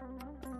Mm-hmm.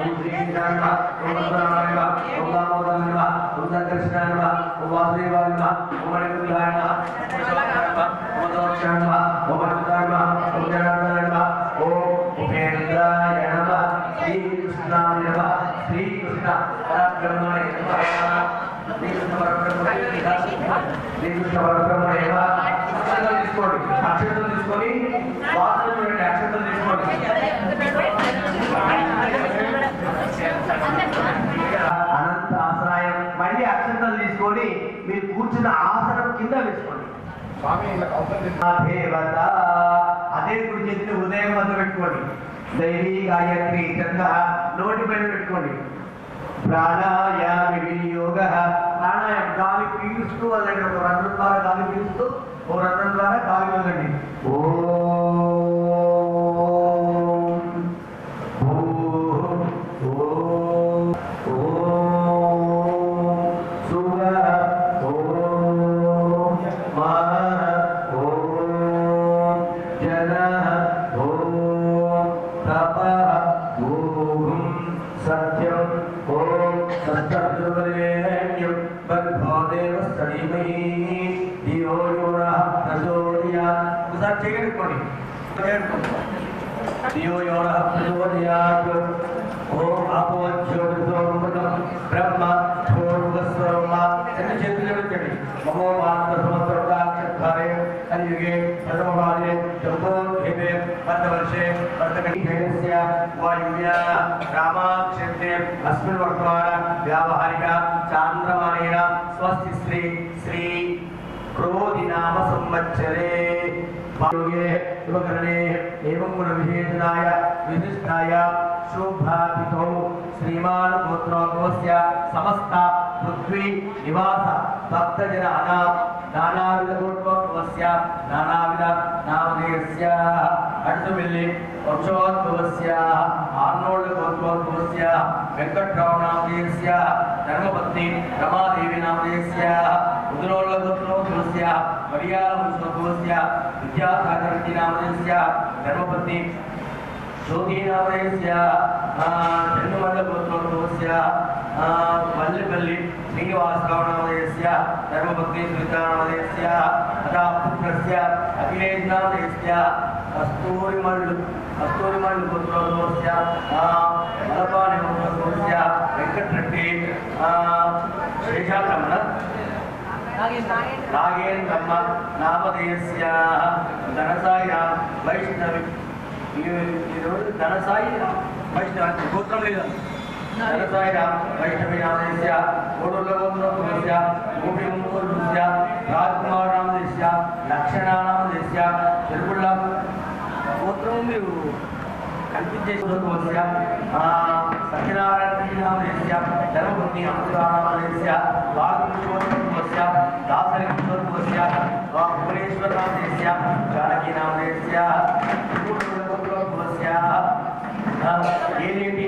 ओम श्रीकृष्णाय नमः ओम मधुसूदनाय नमः ओम दामोदराय नमः ओम संकर्षणाय नमः ओम वासुदेवाय नमः ओम मणिकुंडाय नमः ओम शिवाय नमः ओम दक्षाय नमः ओम अच्युताय नमः ओम जनार्दनाय नमः ओम उपेन्द्राय नमः श्रीकृष्णाय नमः श्रीकृष्ण पराक्रमाय नमः శ్రీకృష్ణ పరబ్రహ్మ శ్రీకృష్ణ పరబ్రహ్మ ఏవ అక్షంతలు తీసుకోండి అక్షంతలు తీసుకొని వాసన కింద వేసుకోండి అదే కుడి చేతిని హృదయం వద్ద పెట్టుకోండి. దైవీ గాయత్రి చంద్ర నోటి పైన పెట్టుకోండి. ప్రాణాయామి వినియోగ ప్రాణాయామం. గాలి పీలుస్తూ వదలండి ఒక రంధ్రం ద్వారా గాలి పీలుస్తూ ఓ రంధ్రం ద్వారా గాలి వదలండి. ఓం प्रथमपादे चतुर्थे पञ्चवर्षे वर्तकैर्यस्य वायुव्या रामाक्षेत्रे अस्मिन् वर्तमान व्यावहारिक चान्द्रमानेन स्वस्ति श्री श्री क्रोधिनाम संवत्सरे योगे उपकरणे एवं गुणविशेषणाय विशिष्टाय शोभापितौ श्रीमान् गोत्रोद्भवस्य समस्त पृथ्वी निवास भक्तजनानां నానావిధపూర్వకవస్య నానావిధ నామధేయస్య అడ్డుమిల్లి వక్షోద్భవస్య ఆర్నోళ్ళభూత్వోద్భవస్య వెంకట్రామనామధేయస్య ధర్మపత్ని రమాదేవి నామధేయస్య ఉద్రోళ్ళభూత్వోద్భవస్య మర్యాదవంశోద్భవస్య విద్యాసాగర్తి నామధేయస్య ధర్మపత్ని జ్యోతి నామధేయస్య జన్మమండపో మల్లిపల్లి శ్రీనివాస శ్రీనివాసగౌణామయస్య ధర్మభక్తి సువితామయస్య తథా పుత్రస్య అఖిలేంద్రామయస్య కస్తూరిమల్లు కస్తూరిమల్లు పుత్రోద్భవస్య మలపాని పుత్రోద్భవస్య వెంకటరెడ్డి శేషాత్రమణ నాగేంద్రమ్మ నామధేయస్య ధనసాయ వైష్ణవి ఈరోజు ధనసాయి వైష్ణవి గోత్రం లేదా ధనసాయి వైష్ణవి నామధేయస్య కోడులగోత్రస్య గోపిగోత్రస్య రాజ్కుమార్ నామధేయస్య గోత్రం మీరు కల్పించేసి సత్యనారాయణ నామధేయస్య ధర్మపత్ని అమృతానామధేయస్య భారతదేశోత్సవస్య దాసరికోత్సవస్య భువనేశ్వర ఏలేటి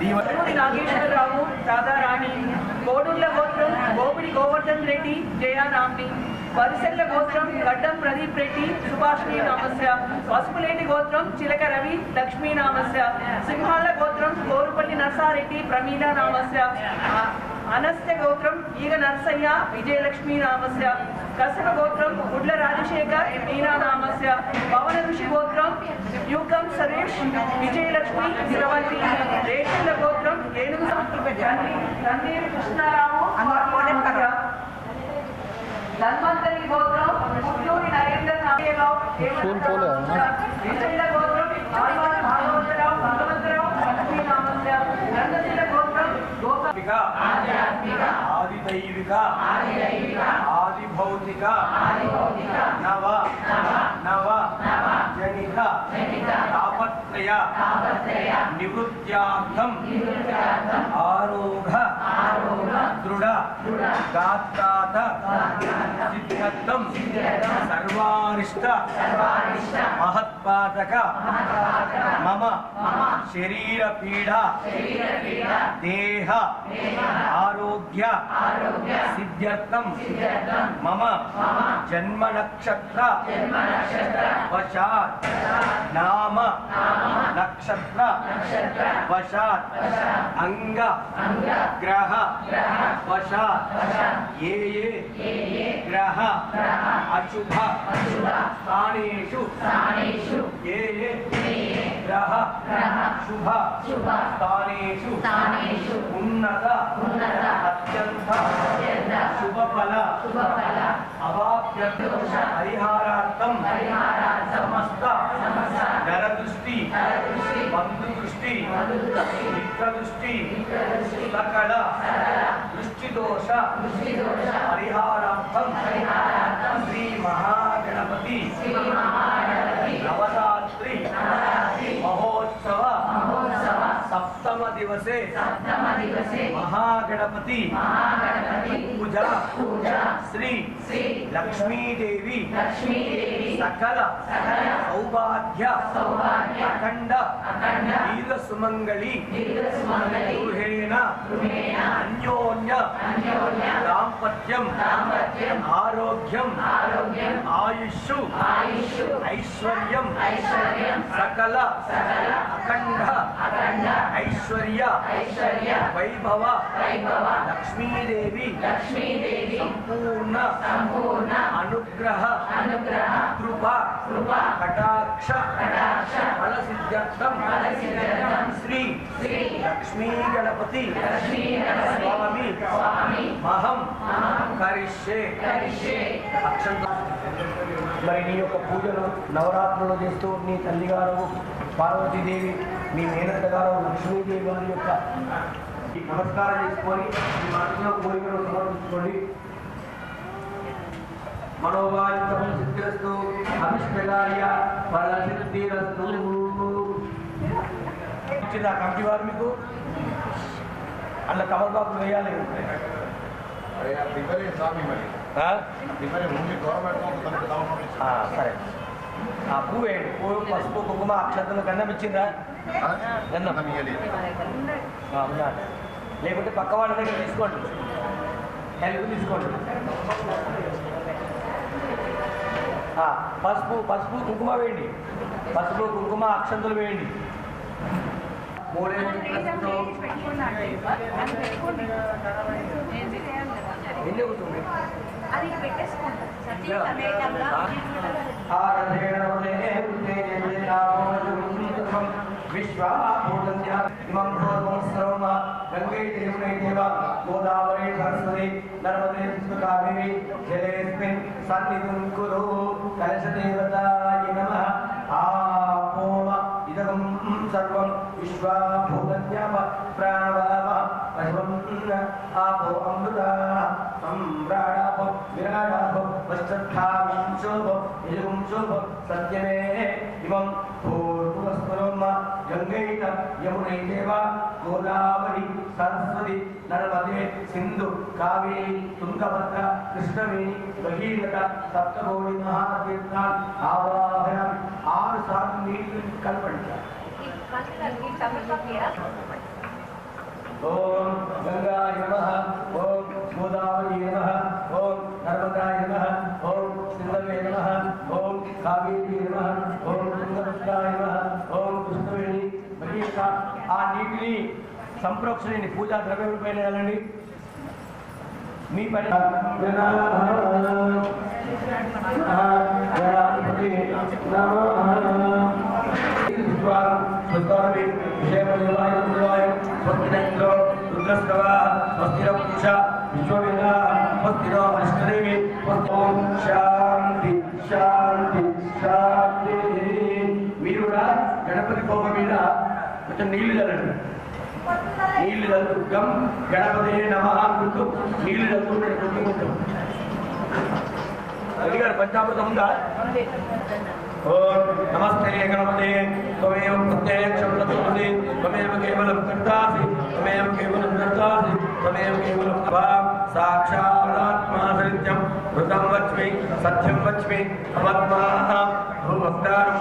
దీవన్ రెడ్డి నాగేశ్వరరావు రాధారాణి కోడూర్ల గోత్రం గోపిడి గోవర్ధన్ రెడ్డి జయానాంని వరిసెల్ల గోత్రం గడ్డం ప్రదీప్ రెడ్డి సుభాష్ని నామస్య. పసుపులేటి గోత్రం చిలక రవి లక్ష్మీ నామస్య. సింహాల గోత్రం కోరుపల్లి నర్సారెడ్డి ప్రమీల నామస్య. అనస్య గోత్రం ఈగ నర్సయ్య విజయలక్ష్మీ నామస్య. कस्य गोत्रं पवन ऋषि पवनऋषिगोत्रं युगं सरेश विजयलक्ष्मी निरवती रेशलगोत्रं रेणुः तन्नीर् कृष्णरामो धन्वन्तरी गोत्रं मुत्तूरि नरेन्द्रनाथराव विजयलगोत्रं आल्वान् भागवतराव भगवन्तराव आदि दैविका आदि दैविका भौतिक नव नव जनिक తాపత్రయ నివృత్యార్థం ఆరోహ దృఢ గాత్రాత సిద్ధ్యర్థం సర్వారిష్ట మహత్పాతక మమ శరీర పీడ దేహ ఆరోగ్య సిద్ధ్యర్థం మమ జన్మ నక్షత్ర వశాత్. నామ नक्षत्र वशा अंग ग्रह वशा ये ये ग्रह अशुभ स्थानेषु ये ये ग्रह शुभ शुभ स्थानेषु उन्नत अत्यंत शुभ फल अवाप्य हरिहारार्थं समस्त जरदुष दृष्टि बंधु दृष्टि दृष्टि सकल दृष्टिदोष परिहारार्थम श्री महागणपति सप्तमा दिवसे। सप्तमा दिवसे। महागणपति। महागणपति। पूजा। पूजा। श्री श्री लक्ष्मी देवी लक्ष्मी देवी सकल। सकल। सौभाग्य। सौभाग्य। अखंड अखंड दीर्घ सुमंगली दीर्घ सुमंगली गृहेण। गृहेण। अन्योन्य। अन्योन्य। दाम्पत्यम। दाम्पत्यम। आरोग्यम। आरोग्यम। आयुषु। आयुषु। ऐश्वर्यम। ऐश्वर्यम। सकल। सकल। अखंड अखंड ऐश्वर्य ఐశ్వర్య ఐశ్వర్య వైభవ వైభవ లక్ష్మీదేవి లక్ష్మీదేవి సంపూర్ణ సంపూర్ణ అనుగ్రహ అనుగ్రహ కృప కృప కటాక్ష కటాక్ష ఫలసిద్ధ్యర్థం ఫలసిద్ధ్యర్థం శ్రీ శ్రీ లక్ష్మీ గణపతి లక్ష్మీ స్వామి స్వామి మహం కరిష్యే. కరిష్యే. అక్షంత మరి నీ యొక్క పూజను నవరాత్రులు చేస్తూ నీ తల్లిగారు పార్వతీదేవి మీ మేనత్త గారు లక్ష్మీదేవి వారి యొక్క నమస్కారం చేసుకొని మీ మనసులో కోరికలు సమర్పించుకోండి. మనోవాంఛం సిద్ధిరస్తు అభిష్టకార్య ఫల సిద్ధిరస్తు ఇచ్చింది ఆ కమిటీ వారు మీకు అలా వేయాలి తనకు డౌన్లోడ్ ఆ, సరే. ఆ పువ్వు వేయండి. పువ్వు పసుపు కుంకుమ అక్షతలు గంధం ఇచ్చిందా గంధం. ఉందా? లేకుంటే పక్క వాళ్ళ దగ్గర తీసుకోండి. హెల్ప్ తీసుకోండి. పసుపు పసుపు కుంకుమ వేయండి. పసుపు కుంకుమ అక్షంతలు వేయండి. మూడే ఎన్ని అవుతుంది అది పెట్టేసుకుంటా. సతీ సమేతంగా గోదావరి సరస్వతి నర్మదే కావేరి జలేస్మిన్ సన్నిధిం కురు కలశదేవతాయ నమః ఆపోమ ఇదం సర్వం విశ్వాభూతజ్ఞాప ప్రాణవామ పశువం ఆపో అమృత அம்ராடாபம் விராடாபம் வஸ்தாவம் சோபம் எலுகும் சோபம் சத்யமே இவம் பூர்வஸ்வரோமா கங்கைத யமுனை தேவா கோதாவரி சரஸ்வதி நர்மதே சிந்து காவேரி துங்கபத்ரா கிருஷ்ணவேணி பகீரத சப்தகோடி மகாதீர்த்தான் ஆவாகனம் సంప్రోక్షణని పూజా ద్రవ్యం పైన వెళ్ళండి. మీ పని శాంతి శాంతి శాంతి మీరు కూడా గణపతి కోప మీద కొంచెం నీళ్ళు చల్లండి. నీళ్ళు చల్లుతూ గం గణపతి నమ అనుకుంటూ నీళ్ళు చల్లుతుంటే కొట్టుకుంటాం. కొంచెం అది గారు పంచామృతం ఉందా? ఓం నమస్తే గణపతే త్వమేవ ప్రత్యక్షం ప్రచోదసి త్వమేవ కేవలం కర్తాసి త్వమేవ కేవలం కర్తాసి త్వమేవ కేవలం అభాం సాక్షాదాత్మా సత్యం ఋతం వచ్మి సత్యం వచ్మి భూవక్తారం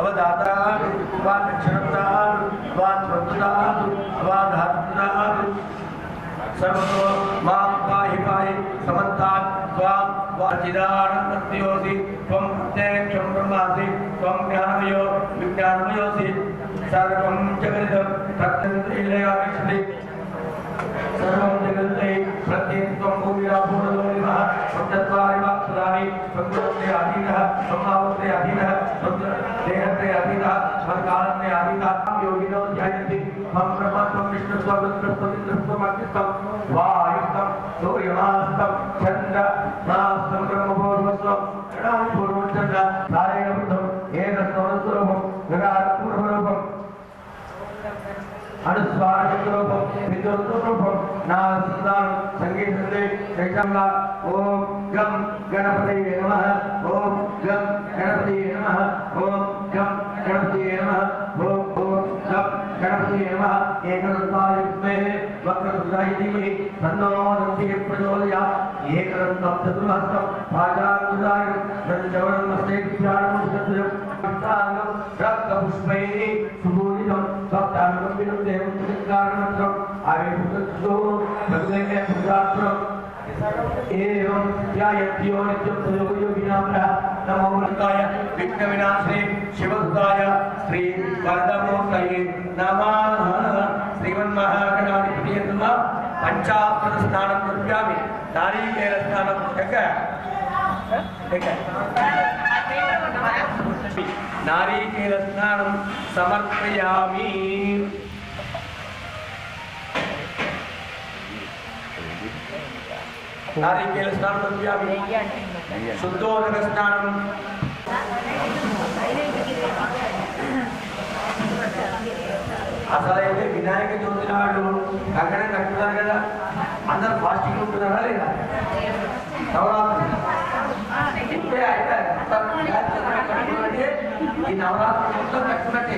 अवदातार वा क्षरतार वा त्वतार सर्वतो माँ पाहि पाहि समन्तात् त्वां वाचिदानन्दस्योऽसि त्वं प्रत्यक्षं ब्रह्मासि, त्वं ज्ञानमयो, विज्ञानमयोऽसि। सर्वं जगदिदं तत्तन्त्रीलयागच्छति सर्वं जगन्ते प्रत्येकं भूमिरापूर्णो निमः सप्तत्वारिवाक्षराणि सङ्गोत्रे अधीनः ब्रह्मा त्वकालते अधीनः योगिनो ध्यायन्ति मम ब्रह्मत्वं विष्णुत्वं वायुस्तं सूर्यमास्तं चन्द्र नास्तं ब्रह्मपूर्वस्वं गणानि पूर्वचन्द्र नारायणबुद्धं एतत्स्वरूपं विराटपूर्वरूपं అనుస్వారూపం విద్యుత్రూపం నా సుందరం సంగీతందే శైతంగా ఓం గం గణపతి నమ ఓం గం గణపతి నమ ఓం గం गणपतिये नमः ओम ओम शं गणपतिये नमः एकदन्ताय विद्महे वक्रतुण्डाय धीमहि तन्नो दन्तिः प्रचोदयात् एकदन्तं चतुर्हस्तं भाजानुदाय रञ्जवनमस्ते विद्यानमस्तं वित्ताङ्गं रक्तपुष्पैः सुपूजितं सप्ताङ्गं देवं चकारणत्रम् आवेशो भगवे भूतात्रम् एवं ध्यायत्यो नित्यं प्रयोगयोगिनाम्नः நமோகாய விக்ன விநாசே சிவகாய ஸ்ரீ வரதமூர்த்தயே நமாக ஸ்ரீமன் மகாகணாதிபதி என்னுமா பஞ்சாபிரத ஸ்நானம் கொடுக்காமி நாரீகேல ஸ்நானம் கொடுக்க நாரீகேல ஸ்நானம் சமர்ப்பயாமி नारीकेल स्नानं कुर्यामि शुद्धोदक स्नानं అసలైతే వినాయక చవితి నాడు కంకణం కట్టుతారు కదా అందరు ఫాస్టింగ్ ఉంటున్నారా లేదా నవరాత్రి ఇప్పుడే అయిపోయారు. కట్టుకున్నట్టే ఈ నవరాత్రి మొత్తం కట్టుకున్నట్టే